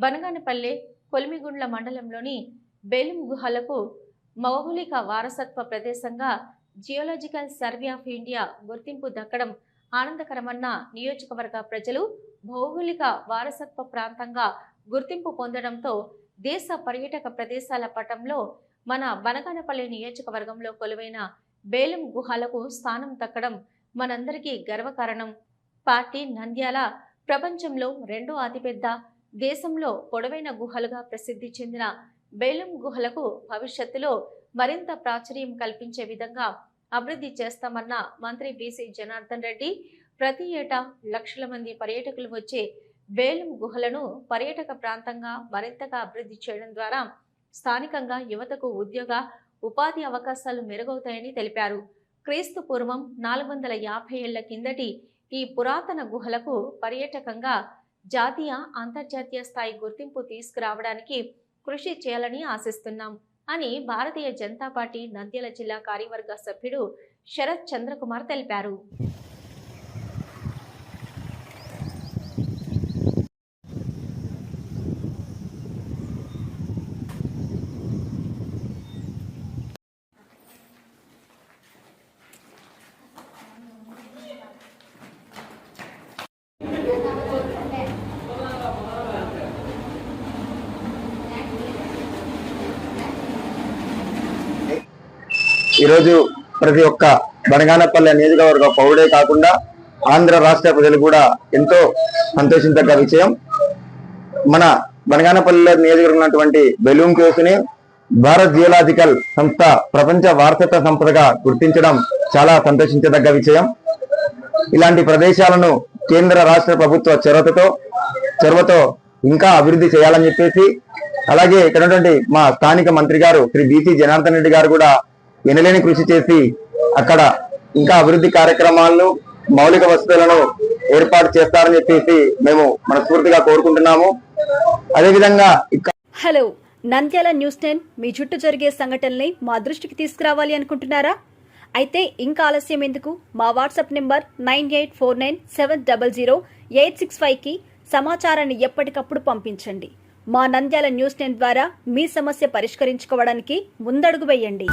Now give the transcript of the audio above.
బనగానపల్లె కొలిమిగుండ్ల మండలంలోని బేలుం గుహలకు మౌలిక వారసత్వ ప్రదేశంగా జియోలాజికల్ సర్వే ఆఫ్ ఇండియా గుర్తింపు దక్కడం ఆనందకరమన్న నియోజకవర్గ ప్రజలు భౌగోళిక వారసత్వ ప్రాంతంగా గుర్తింపు పొందడంతో దేశ పర్యాటక ప్రదేశాల పటంలో మన బనగానపల్లి నియోజకవర్గంలో కొలువైన బేలం గుహలకు స్థానం దక్కడం మనందరికీ గర్వకారణం. పార్టీ నంద్యాల ప్రపంచంలో రెండో అతిపెద్ద దేశంలో పొడవైన గుహలుగా ప్రసిద్ధి చెందిన బేలం గుహలకు భవిష్యత్తులో మరింత ప్రాచుర్యం కల్పించే విధంగా అభివృద్ధి చేస్తామన్న మంత్రి బీసీ జనార్దన్ రెడ్డి ప్రతి ఏటా లక్షల మంది పర్యాటకులు వచ్చే బేలం గుహలను పర్యాటక ప్రాంతంగా మరింతగా అభివృద్ధి చేయడం ద్వారా స్థానికంగా యువతకు ఉద్యోగ ఉపాధి అవకాశాలు మెరుగవుతాయని తెలిపారు. క్రీస్తు పూర్వం నాలుగు వందల యాభై ఏళ్ళ కిందటి ఈ పురాతన గుహలకు పర్యాటకంగా జాతీయ అంతర్జాతీయ స్థాయి గుర్తింపు తీసుకురావడానికి కృషి చేయాలని ఆశిస్తున్నాం అని భారతీయ జనతా పార్టీ నంద్యాల జిల్లా కార్యవర్గ సభ్యుడు శరత్ చంద్రకుమార్ తెలిపారు. ఈరోజు ప్రతి ఒక్క బనగానపల్లె నియోజకవర్గ పౌరుడే కాకుండా ఆంధ్ర రాష్ట్ర ప్రజలు కూడా ఎంతో సంతోషించగ విషయం. మన బనగానపల్లిలో నియోజకవర్గంటువంటి ఉన్నటువంటి కేసుని భారత్ జియోలాజికల్ సంస్థ ప్రపంచ వారసత్వ సంపదగా గుర్తించడం చాలా సంతోషించదగ్గ విషయం. ఇలాంటి ప్రదేశాలను కేంద్ర రాష్ట్ర ప్రభుత్వ చొరవతో చొరవతో ఇంకా అభివృద్ధి చేయాలని చెప్పేసి అలాగే ఇక్కడ మా స్థానిక మంత్రి గారు శ్రీ బీసీ జనార్దన్ రెడ్డి గారు కూడా ఎనలేని కృషి చేసి అక్కడ ఇంకా అభివృద్ధి కార్యక్రమాలను మౌలిక వసతులను ఏర్పాటు చేస్తారని చెప్పేసి మేము మనస్ఫూర్తిగా కోరుకుంటున్నాము. అదేవిధంగా హలో నంద్యాల న్యూస్ టెన్ మీ చుట్టూ జరిగే సంఘటనల్ని మా దృష్టికి తీసుకురావాలి అనుకుంటున్నారా? అయితే ఇంకా ఆలస్యం ఎందుకు? మా WhatsApp number nine eight four nine seven double zero eight six ఫైవ్కి సమాచారాన్ని ఎప్పటికప్పుడు పంపించండి. మా నంద్యాల న్యూస్ టెన్ ద్వారా మీ సమస్య పరిష్కరించుకోవడానికి ముందడుగు వేయండి.